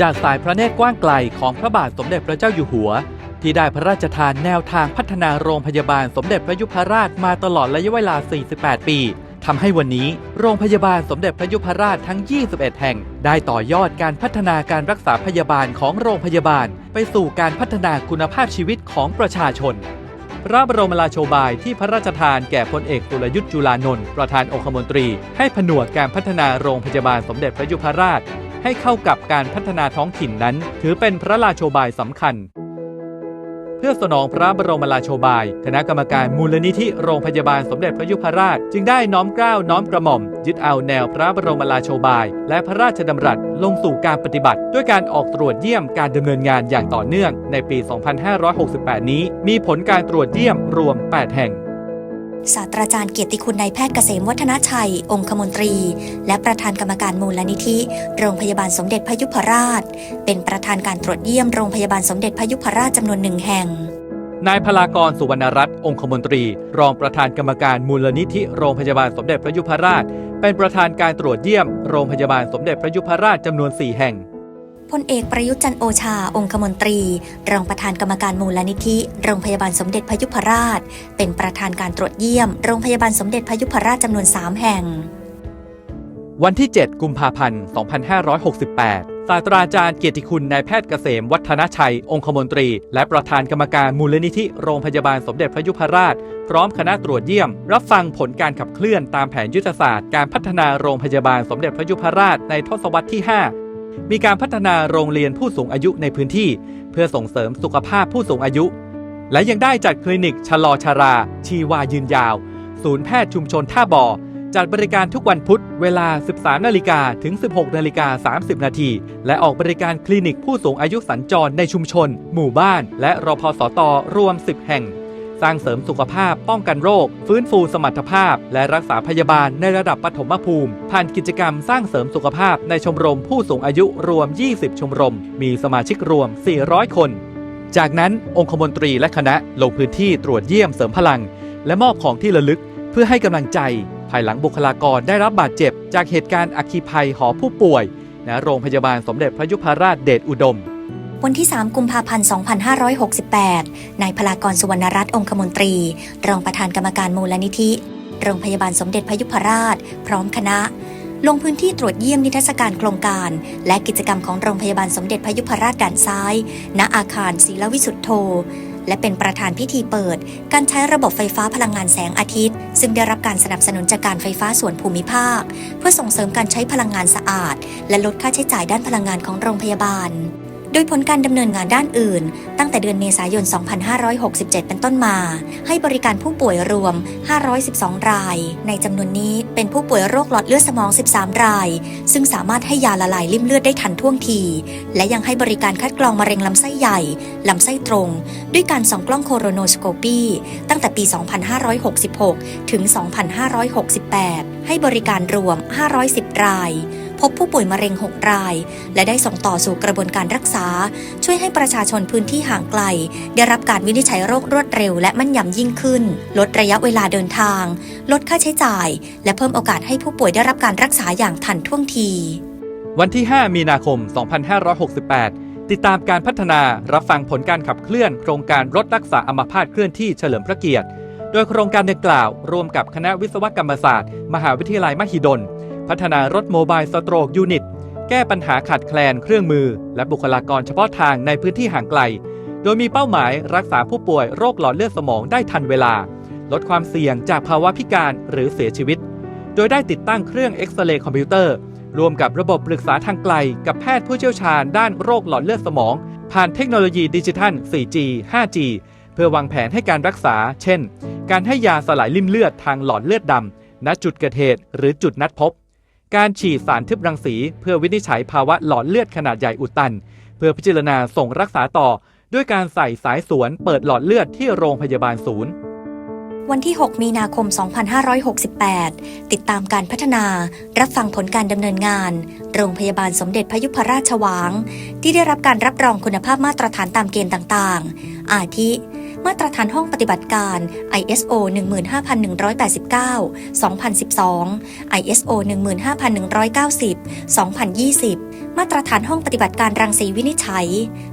จากสายพระเนตรกว้างไกลของพระบาทสมเด็จพระเจ้าอยู่หัว ที่ได้พระราชทานแนวทางพัฒนาโรงพยาบาลสมเด็จพระยุพราชมาตลอดระยะเวลา 48 ปีทำให้วันนี้โรงพยาบาลสมเด็จพระยุพราชทั้ง 21 แห่ง ได้ต่อยอดการพัฒนาการรักษาพยาบาลของโรงพยาบาล ไปสู่การพัฒนาคุณภาพชีวิตของประชาชน พระบรมราโชบายที่พระราชทานแก่พลเอกตุลยุทธ์จุลานนท์ประธานองคมนตรี ให้ผนวกการพัฒนาโรงพยาบาลสมเด็จพระยุพราช ให้เข้ากับการพัฒนาท้องถิ่นนั้น ถือเป็นพระราโชบายสำคัญ เพื่อสนองพระบรมราโชบาย คณะกรรมการมูลนิธิโรงพยาบาลสมเด็จพระยุพราช จึงได้น้อมเกล้าน้อมกระหม่อม ยึดเอาแนวพระบรมราโชบาย และพระราชดำรัสลงสู่การปฏิบัติ ด้วยการออกตรวจเยี่ยมการดำเนินงานอย่างต่อเนื่อง ในปี 2568 นี้ มีผลการตรวจเยี่ยมรวม 8 แห่ง ศาสตราจารย์เกียรติคุณนายแพทย์เกษมวัฒนชัย องคมนตรี และประธานกรรมการมูลนิธิ โรงพยาบาลสมเด็จพยุพราช เป็นประธานการตรวจเยี่ยมโรงพยาบาลสมเด็จพยุพราชจำนวนหนึ่งแห่ง นายพลากรสุวรรณรัตน์องคมนตรี รองประธานกรรมการมูลนิธิ โรงพยาบาลสมเด็จพระยุพราช เป็นประธานการตรวจเยี่ยมโรงพยาบาลสมเด็จพระยุพราชจำนวน 4 แห่ง พลเอกประยุจันโอชา องคมนตรี รองประธานกรรมการมูลนิธิ โรงพยาบาลสมเด็จพยุพราช เป็นประธานการตรวจเยี่ยม โรงพยาบาลสมเด็จพยุพราชจำนวน 3 แห่ง วันที่ 7 กุมภาพันธ์ 2568 ศาสตราจารย์เกียรติคุณนายแพทย์เกษม วัฒนชัย องคมนตรี และประธานกรรมการมูลนิธิ โรงพยาบาลสมเด็จพระยุพราช พร้อมคณะตรวจเยี่ยม รับฟังผลการขับเคลื่อนตามแผนยุทธศาสตร์การพัฒนาโรงพยาบาลสมเด็จพระยุพราชในทศวรรษที่ 5 มีการพัฒนาโรงเรียนผู้สูงอายุในพื้นที่ เพื่อส่งเสริมสุขภาพผู้สูงอายุ และยังได้จัดคลินิกชะลอชารา ชีวายืนยาว ศูนย์แพทย์ชุมชนท่าบ่อจัดบริการทุกวันพุธเวลา 13 นาฬิกาถึง 16 นาฬิกา 30 นาที และออกบริการคลินิกผู้สูงอายุสัญจรในชุมชน หมู่บ้าน และรพสตรวม 10 แห่ง สร้างเสริมสุขภาพ ป้องกันโรค ฟื้นฟูสมรรถภาพ และรักษาพยาบาลในระดับปฐมภูมิ ผ่านกิจกรรมสร้างเสริมสุขภาพในชมรมผู้สูงอายุรวม 20 ชมรม มีสมาชิกรวม 400 คน จากนั้นองคมนตรีและคณะลงพื้นที่ตรวจเยี่ยมเสริมพลัง และมอบของที่ระลึกเพื่อให้กำลังใจ ภายหลังบุคลากรได้รับบาดเจ็บ จากเหตุการณ์อัคคีภัยหอผู้ป่วยณโรงพยาบาลสมเด็จพระยุพราชเดชอุดม วันที่ 3 กุมภาพันธ์ 2568 นายพลากรสุวรรณรัตน์องคมนตรี รองประธานกรรมการมูลนิธิ โรงพยาบาลสมเด็จพยุพราช พร้อมคณะ ลงพื้นที่ตรวจเยี่ยมนิทรรศการโครงการ และกิจกรรมของโรงพยาบาลสมเด็จพยุพราชด่านซ้าย ณ อาคารศรีลวิสุทธโธ และเป็นประธานพิธีเปิด การใช้ระบบไฟฟ้าพลังงานแสงอาทิตย์ ซึ่งได้รับการสนับสนุนจากการไฟฟ้าส่วนภูมิภาค เพื่อส่งเสริมการใช้พลังงานสะอาด และลดค่าใช้จ่ายด้านพลังงานของโรงพยาบาล ดยผลการดำเนินงานด้านอื่น ตั้งแต่เดือนเมษายน 2567 เป็นต้นมา ให้บริการผู้ป่วยรวม 512 ราย ในจำนวนนี้เป็นผู้ป่วยโรคหลอดเลือดสมอง 13 ราย ซึ่งสามารถให้ยาละลายริ่มเลือดได้ทันท่วงที และยังให้บริการคัดกรองมะเร็งลำไส้ใหญ่ ลำไส้ตรง ด้วยการส่องกล้องโคโรโนสโคปีตั้งแต่ปี 2566 ถึง 2568 ให้บริการรวม 510 ราย พบผู้ป่วยมะเร็ง 6 ราย และได้ส่งต่อสู่กระบวนการรักษา ช่วยให้ประชาชนพื้นที่ห่างไกล ได้รับการวินิจฉัยโรครวดเร็วและมั่นยำยิ่งขึ้น ลดระยะเวลาเดินทาง ลดค่าใช้จ่าย และเพิ่มโอกาสให้ผู้ป่วยได้รับการรักษาอย่างทันท่วงที วันที่ 5 มีนาคม 2568ติดตามการพัฒนารับฟังผลการขับเคลื่อน โครงการรถรักษาอัมพาตเคลื่อนที่เฉลิมพระเกียรติ โดยโครงการดังกล่าว ร่วมกับคณะวิศวกรรมศาสตร์ มหาวิทยาลัยมหิดล พัฒนารถโมบายสโตรกยูนิต แก้ปัญหาขาดแคลนเครื่องมือ และบุคลากรเฉพาะทางในพื้นที่ห่างไกล โดยมีเป้าหมายรักษาผู้ป่วยโรคหลอดเลือดสมองได้ทันเวลา ลดความเสี่ยงจากภาวะพิการหรือเสียชีวิต โดยได้ติดตั้งเครื่องเอ็กซเรย์คอมพิวเตอร์รวมกับระบบปรึกษาทางไกล กับแพทย์ผู้เชี่ยวชาญด้านโรคหลอดเลือดสมอง ผ่านเทคโนโลยีดิจิทัล 4G 5G เพื่อวางแผนให้การรักษา เช่น การให้ยาสลายริ่มเลือดทางหลอดเลือดดำ ณ จุดเกิดเหตุ หรือจุดนัดพบ การฉีดสารทึบรังสี เพื่อวินิจฉัยภาวะหลอดเลือดขนาดใหญ่อุดตัน เพื่อพิจารณาส่งรักษาต่อ ด้วยการใส่สายสวนเปิดหลอดเลือดที่โรงพยาบาลศูนย์วันที่ 6 มีนาคม 2568 ติดตามการพัฒนา รับฟังผลการดำเนินงาน โรงพยาบาลสมเด็จพยุพราชวาง ที่ได้รับการรับรองคุณภาพมาตรฐานตามเกณฑ์ต่างๆ อาทิ มาตรฐานห้องปฏิบัติการ ISO 15189 2012 ISO 15190 2020 มาตรฐานห้องปฏิบัติการรังสีวินิจฉัย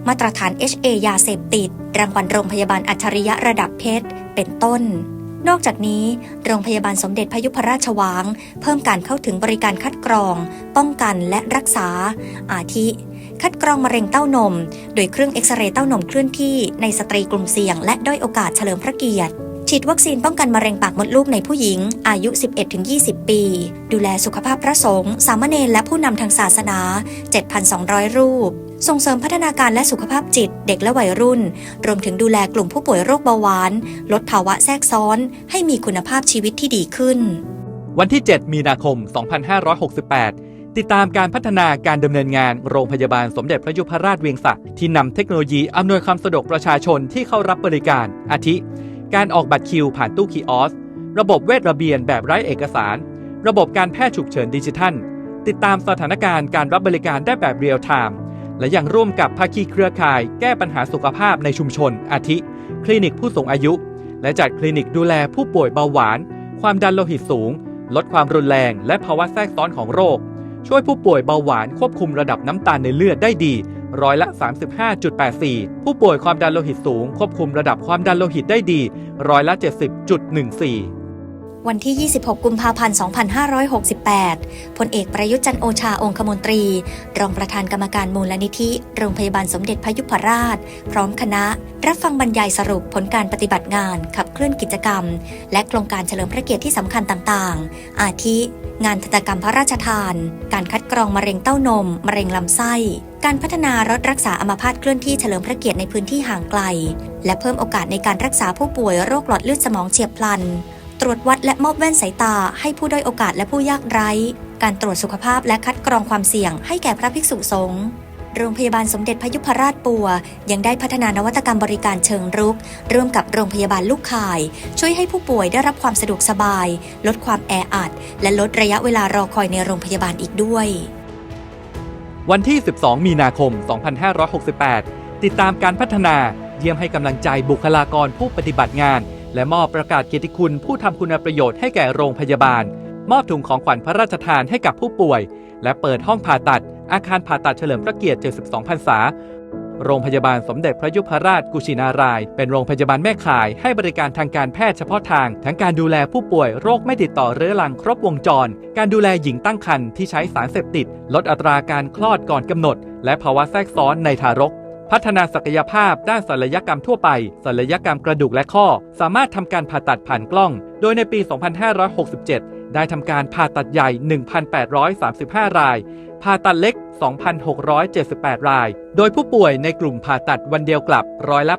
มาตรฐาน HA ยาเสพติด รางวัลโรงพยาบาลอัจฉริยะระดับเพชร เป็นต้นนอกจากนี้ โรงพยาบาลสมเด็จพยุพราชวาง เพิ่มการเข้าถึงบริการคัดกรอง ป้องกันและรักษา อาทิ คัดกรองมะเร็งเต้านม โดยเครื่องเอ็กซเรย์เต้านมเคลื่อนที่ในสตรีกลุ่มเสี่ยง และด้อยโอกาสเฉลิมพระเกียรติฉีดวัคซีนป้องกันมะเร็งปากมดลูกในผู้หญิง อายุ 11-20 ปี ดูแลสุขภาพพระสงฆ์สามเณรและผู้นำทางศาสนา 7,200 รูป ส่งเสริมพัฒนาการและสุขภาพจิต เด็กและวัยรุ่น รวมถึงดูแลกลุ่มผู้ป่วยโรคเบาหวาน ลดภาวะแทรกซ้อน ให้มีคุณภาพชีวิตที่ดีขึ้น วันที่ 7 มีนาคม 2568 ติดตามการพัฒนาการดำเนินงานโรงพยาบาลสมเด็จพระยุพราชเวียงสะที่นำเทคโนโลยีอำนวยความสะดวกประชาชนที่เข้ารับบริการ อาทิ การออกบัตรคิวผ่านตู้คีออส ระบบเวทระเบียนแบบไร้เอกสาร ระบบการแพทย์ฉุกเฉินดิจิทัล ติดตามสถานการณ์การรับบริการได้แบบเรียลไทม์และยังร่วมกับภาคีเครือข่าย แก้ปัญหาสุขภาพในชุมชน อาทิ คลินิกผู้สูงอายุ และจัดคลินิกดูแลผู้ป่วยเบาหวาน ความดันโลหิตสูง ลดความรุนแรง และภาวะแทรกซ้อนของโรค ช่วยผู้ป่วยเบาหวานควบคุมระดับน้ำตาลในเลือดได้ดีร้อยละ 35.84 ผู้ป่วยความดันโลหิตสูง ควบคุมระดับความดันโลหิตได้ดีร้อยละ 70.14วันที่ 26 กุมภาพันธ์ 2568 พลเอกประยุทธ์จันโอชาองคมนตรี รองประธานกรรมการมูลนิธิ โรงพยาบาลสมเด็จพยุพราช พร้อมคณะ รับฟังบรรยายสรุปผลการปฏิบัติงานขับ เคลื่อนกิจกรรม และโครงการเฉลิมพระเกียรติที่สำคัญต่างๆ อาทิ งานทันตกรรมพระราชทาน การคัดกรองมะเร็งเต้านม มะเร็งลำไส้ การพัฒนารถรักษาอัมพาตเคลื่อนที่เฉลิมพระเกียรติในพื้นที่ห่างไกล และเพิ่มโอกาสในการรักษาผู้ป่วยโรคหลอดเลือดสมองเฉียบพลัน ตรวจวัดและมอบแว่นสายตา ให้ผู้ด้อยโอกาสและผู้ยากไร้ การตรวจสุขภาพและคัดกรองความเสี่ยง ให้แก่พระภิกษุสงฆ์ โรงพยาบาลสมเด็จพยุพราชปัว ยังได้พัฒนานวัตกรรมบริการเชิงรุก ร่วมกับโรงพยาบาลลูกข่าย ช่วยให้ผู้ป่วยได้รับความสะดวกสบาย ลดความแออัด และลดระยะเวลารอคอยในโรงพยาบาลอีกด้วย วันที่ 12 มีนาคม 2568 ติดตามการพัฒนาเยี่ยมให้กำลังใจบุคลากรผู้ปฏิบัติงาน และมอบประกาศเกียรติคุณผู้ทำคุณประโยชน์ให้แก่โรงพยาบาล มอบถุงของขวัญพระราชทานให้กับผู้ป่วย และเปิดห้องผ่าตัด อาคารผ่าตัดเฉลิมพระเกียรติ 72 พรรษา โรงพยาบาลสมเด็จพระยุพราชกุชินาราย เป็นโรงพยาบาลแม่ข่าย ให้บริการทางการแพทย์เฉพาะทาง ทั้งการดูแลผู้ป่วยโรคไม่ติดต่อเรื้อรังครบวงจร การดูแลหญิงตั้งครรภ์ที่ใช้สารเสพติด ลดอัตราการคลอดก่อนกำหนด และภาวะแทรกซ้อนในทารกพัฒนาศักยภาพด้านศัลยกรรมทั่วไป ศัลยกรรมกระดูกและข้อ สามารถทำการผ่าตัดผ่านกล้อง โดยในปี 2567 ได้ทำการผ่าตัดใหญ่ 1,835 ราย ผ่าตัดเล็ก 2,678 ราย โดยผู้ป่วยในกลุ่มผ่าตัดวันเดียวกลับร้อยละ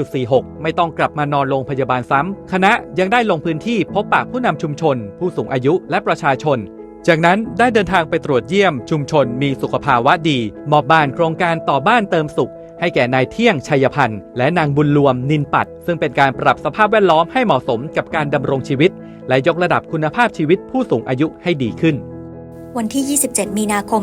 89.46 ไม่ต้องกลับมานอนโรงพยาบาลซ้ำ คณะยังได้ลงพื้นที่พบปะผู้นำชุมชน ผู้สูงอายุและประชาชน จากนั้นได้เดินทางไปตรวจเยี่ยมชุมชนมีสุขภาวะดี มอบบ้านโครงการต่อบ้านเติมสุขให้แก่นายเที่ยงชัยพันธ์และนางบุญรวมนินปัด ซึ่งเป็นการปรับสภาพแวดล้อมให้เหมาะสมกับการดำรงชีวิต และยกระดับคุณภาพชีวิตผู้สูงอายุให้ดีขึ้น วันที่ 27 มีนาคม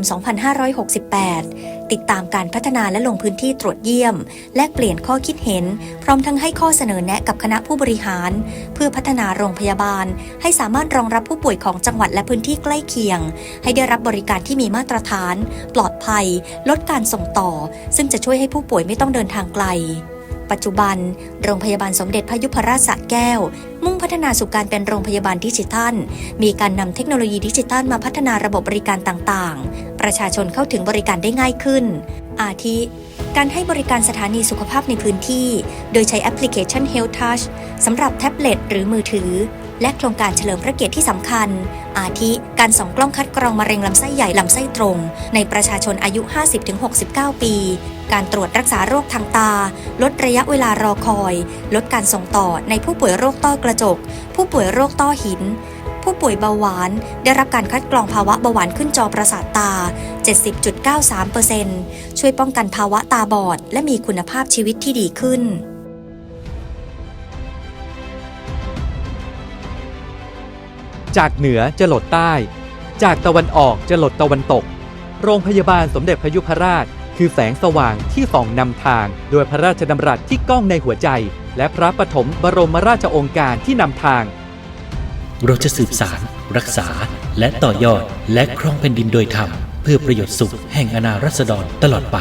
2568 ติดตามการพัฒนาและลงพื้นที่ตรวจเยี่ยม แลกเปลี่ยนข้อคิดเห็น พร้อมทั้งให้ข้อเสนอแนะกับคณะผู้บริหาร เพื่อพัฒนาโรงพยาบาล ให้สามารถรองรับผู้ป่วยของจังหวัดและพื้นที่ใกล้เคียง ให้ได้รับบริการที่มีมาตรฐาน ปลอดภัย ลดการส่งต่อ ซึ่งจะช่วยให้ผู้ป่วยไม่ต้องเดินทางไกลปัจจุบัน โรงพยาบาลสมเด็จพระยุพราชสระแก้ว มุ่งพัฒนาสู่การเป็นโรงพยาบาลดิจิทัล มีการนำเทคโนโลยีดิจิทัลมาพัฒนาระบบบริการต่างๆ ประชาชนเข้าถึงบริการได้ง่ายขึ้น อาทิ การให้บริการสถานีสุขภาพในพื้นที่ โดยใช้แอปพลิเคชัน Health Touch สำหรับแท็บเล็ตหรือมือถือ และโครงการเฉลิมพระเกียรติที่สำคัญ อาทิ การส่องกล้องคัดกรองมะเร็งลำไส้ใหญ่ลำไส้ตรง ในประชาชนอายุ 50-69 ปี การตรวจรักษาโรคทางตา ลดระยะเวลารอคอย ลดการส่งต่อในผู้ป่วยโรคต้อกระจก ผู้ป่วยโรคต้อหิน ผู้ป่วยเบาหวาน ได้รับการคัดกรองภาวะเบาหวานขึ้นจอประสาทตา 70.93%ช่วยป้องกันภาวะตาบอด และมีคุณภาพชีวิตที่ดีขึ้นจากเหนือจะหลดใต้ จากตะวันออกจะหลดตะวันตก โรงพยาบาลสมเด็จพยุพราช คือแสงสว่างที่ส่องนำทาง โดยพระราชดำรัสที่ก้องในหัวใจ และพระปฐมบรมราชองการที่นำทาง เราจะสืบสาร รักษา และต่อยอดและครองแผ่นดินโดยธรรม เพื่อประโยชน์สุขแห่งอาณารัษฎรตลอดไป